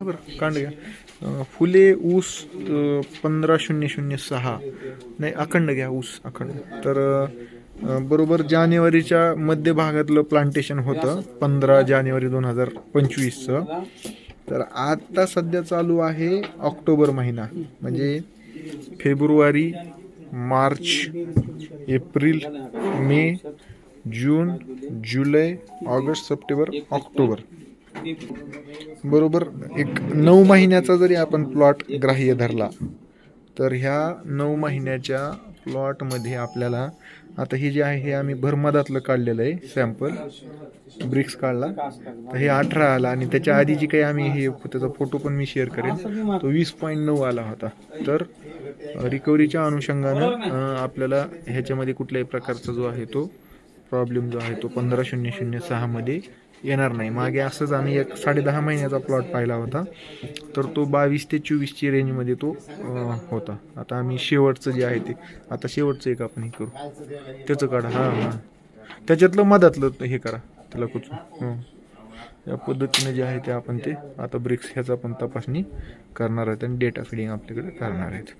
बरं कांड घ्या. फुले ऊस पंधरा शून्य शून्य सहा. नाही अखंड घ्या ऊस अखंड. तर बरोबर जानेवारीच्या मध्य भागातलं प्लांटेशन होतं पंधरा जानेवारी दोन हजार पंचवीसचं. तर आता सध्या चालू आहे ऑक्टोबर महिना म्हणजे फेब्रुवारी मार्च एप्रिल मे जून जुलै ऑगस्ट सप्टेंबर ऑक्टोबर. बरोबर एक नऊ महिन्याचा जरी आपण प्लॉट ग्राह्य धरला तर ह्या नऊ महिन्याच्या प्लॉटमध्ये आपल्याला आता हे जे आहे हे आम्ही भरमदातलं काढलेलं आहे सॅम्पल ब्रिक्स काढला. तर हे अठरा आला आणि त्याच्या आधी जी काही आम्ही हे त्याचा फोटो पण मी शेअर करेन. तो वीस पॉईंट नऊ आला होता. तर रिकव्हरीच्या अनुषंगानं आपल्याला ह्याच्यामध्ये कुठल्याही प्रकारचा जो आहे तो प्रॉब्लेम जो आहे तो पंधरा शून्य शून्य सहामध्ये येणार नाही. मागे असंच आम्ही एक साडेदहा महिन्याचा प्लॉट पाहिला होता. तर तो बावीस ते चोवीसची रेंजमध्ये तो होता. आता आम्ही शेवटचं जे आहे ते आता शेवटचं एक आपण हे करू. त्याचं काढा. हां हां. त्याच्यातलं मधातलं हे करा. त्याला कुचू हो. या पद्धतीने जे आहे ते आपण ते आता ब्रिक्स ह्याचा पण तपासणी करणार आहेत आणि डेटा फिडिंग आपल्याकडे करणार आहेत.